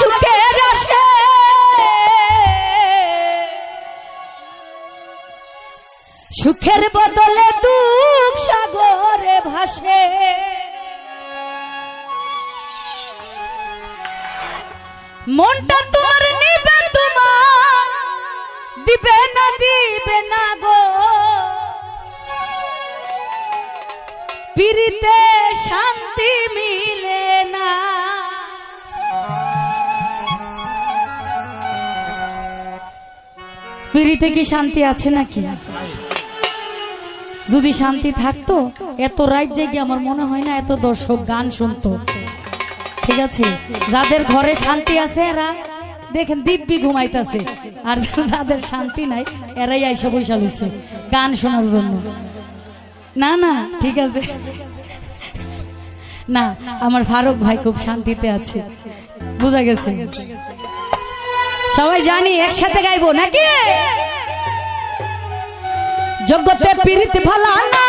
সুখের আসে সুখের বদলে দুঃখ সাগরে ভাসে। মনটা তোমার নিবে তোমার, দিবে না দিবে না গো। পিরিতে শান্তি মিলে পিড়িতে কি শান্তি আছে নাকি? যদি শান্তি থাকতো, এত রাত জেগে আমার মনে হয় না এত দর্শক গান শুনতো। ঠিক আছে? যাদের ঘরে শান্তি আছে এরা, দেখেন দিব্যি ঘুমাইতেছে। আর যাদের শান্তি নাই, এরাই আইসা বৈশা লইছে গান শোনার জন্য। না না, ঠিক আছে। না, আমার ফারুক ভাই খুব শান্তিতে আছে। বুঝা গেছে? সবাই জানি একসাথে গাইবো নাকি? জগতে পীড়িত ভালা না